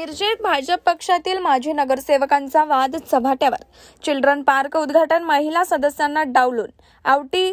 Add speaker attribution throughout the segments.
Speaker 1: मिरजेत भाजप पक्षातील माजी नगरसेवकांचा वाद चव्हाट्यावर चिल्ड्रन पार्क उद्घाटन महिला सदस्यांना डावलून. आवटी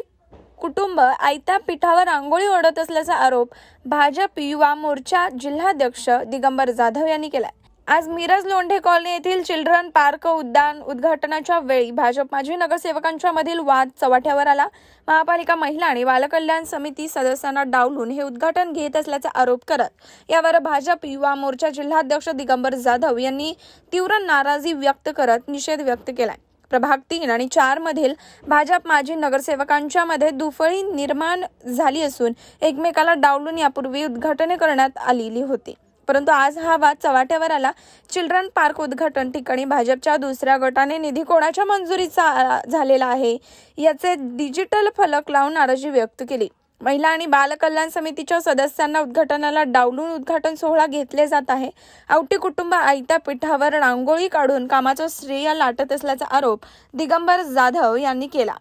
Speaker 1: कुटुंब आयत्या पिठावर रांगोळी ओढत असल्याचा आरोप भाजप युवा मोर्चा जिल्हाध्यक्ष दिगंबर जाधव यांनी केलाय. आज मिरज लोंढे कॉलनी येथील चिल्ड्रन पार्क उद्यान उद्घाटनाच्या वेळी भाजप माजी नगरसेवकांच्या मधील वाद चव्हाट्यावर आला. महापालिका महिला आणि बालकल्याण समिती सदस्यांना डावलून हे उद्घाटन घेत असल्याचा आरोप करत यावर भाजप युवा मोर्चा जिल्हाध्यक्ष दिगंबर जाधव यांनी तीव्र नाराजी व्यक्त करत निषेध व्यक्त केलाय. प्रभाग तीन आणि चार मधील भाजप माजी नगरसेवकांच्या मध्ये दुफळी निर्माण झाली असून एकमेकाला डावलून यापूर्वी उद्घाटने करण्यात आलेली होती. परंतु आज हा वाद चव्हाट्यावर आला. चिल्ड्रन पार्क उद्घाटन ठिकाणी भाजपच्या दुसऱ्या गटाने निधी कोणाच्या मंजुरीचा झालेला आहे? याचे डिजिटल फलक लावून नाराजी व्यक्त केली. महिला आणि बालकल्याण समितीच्या सदस्यांना उद्घाटनाला डावलून उद्घाटन सोहळा घेतले जात आहे. आवटी कुटुंब आयत्या पिठावर रांगोळी काढून कामाचं श्रेय लाटत असल्याचा आरोप दिगंबर जाधव यांनी केला.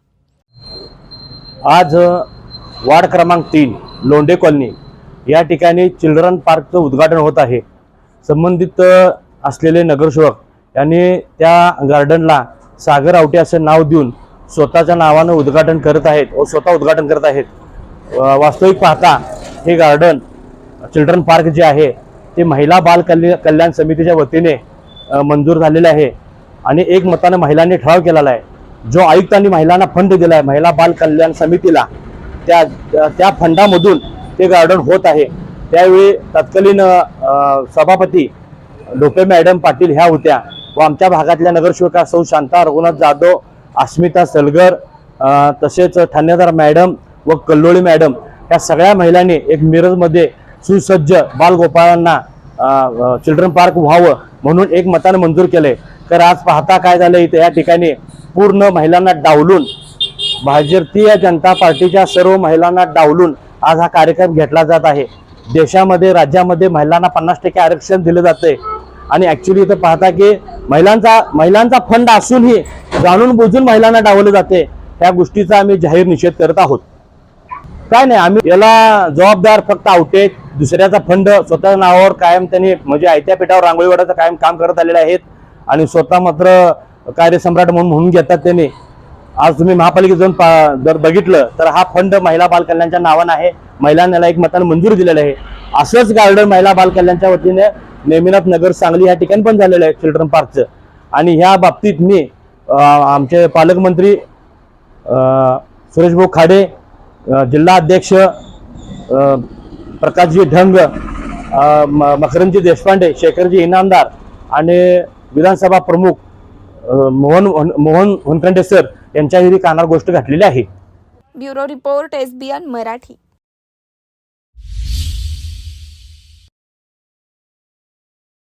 Speaker 2: आज वार्ड क्रमांक तीन लोंढे कॉलनी या ठिकाणी चिल्ड्रन पार्कचं उद्घाटन होत आहे. संबंधित असलेले नगरसेवक यांनी त्या गार्डनला सागर आवटे असं नाव देऊन स्वतःच्या नावानं उद्घाटन करत आहेत व स्वतः उद्घाटन करत आहेत. वास्तविक पाहता हे गार्डन चिल्ड्रन पार्क जे आहे ते महिला बाल कल्याण समितीच्या वतीने मंजूर झालेले आहे आणि एक मतानं महिलांनी ठराव केलेला आहे. जो आयुक्तांनी महिलांना फंड दिला आहे महिला बाल कल्याण समितीला त्या त्या फंडामधून ते गार्डन होत आहे. त्यावेळी तत्कालीन सभापती डोपे मॅडम पाटील ह्या होत्या व आमच्या भागातल्या नगरसेविका सौ शांता रघुनाथ जाधव अस्मिता सलगर तसेच ठाणेदार मॅडम व कल्लोळी मॅडम या सगळ्या महिलांनी एक मिरजमध्ये सुसज्ज बालगोपाळांना चिल्ड्रन पार्क व्हावं म्हणून एक मतानं मंजूर केलं तर आज पाहता काय झालं इथे या ठिकाणी पूर्ण महिलांना डावलून भारतीय जनता पार्टीच्या सर्व महिलांना डावलून आज हा कार्यक्रम घेतला जात आहे. देशामध्ये राज्यामध्ये महिलांना पन्नास टक्के आरक्षण दिलं जातंय. आणि ऍक्च्युली इथं पाहता की महिलांचा महिलांचा फंड असूनही जाणून बुजून महिलांना डावलं जाते ह्या गोष्टीचा आम्ही जाहीर निषेध करत आहोत. काय नाही आम्ही याला जबाबदार फक्त आवटे दुसऱ्याचा फंड स्वतः नावावर कायम त्यांनी म्हणजे आयत्या पिठावर रांगोळी कायम काम करत आलेले आहेत. आणि स्वतः मात्र कार्यसम्राट म्हणून म्हणून घेतात त्यांनी. आज तुम्ही महापालिकेत जाऊन पा- जर बघितलं तर हा फंड महिला बाल कल्याणच्या नावानं आहे. महिलांना एक मतानं मंजूर दिलेलं आहे. असंच गार्डन महिला बालकल्याणच्या वतीने नेमिनाथ नगर सांगली या ठिकाणी पण झालेलं आहे चिल्ड्रन पार्कचं. आणि ह्या बाबतीत मी आमचे पालकमंत्री सुरेशभाऊ खाडे जिल्हा अध्यक्ष प्रकाशजी ढंग म- मकरंदजी देशपांडे शेखरजी इनामदार आणि विधानसभा प्रमुख मोहन मोहन होनकंडे सर यांच्या घरी कानावर गोष्ट घातलेली आहे.
Speaker 1: Bureau report SBN Marathi.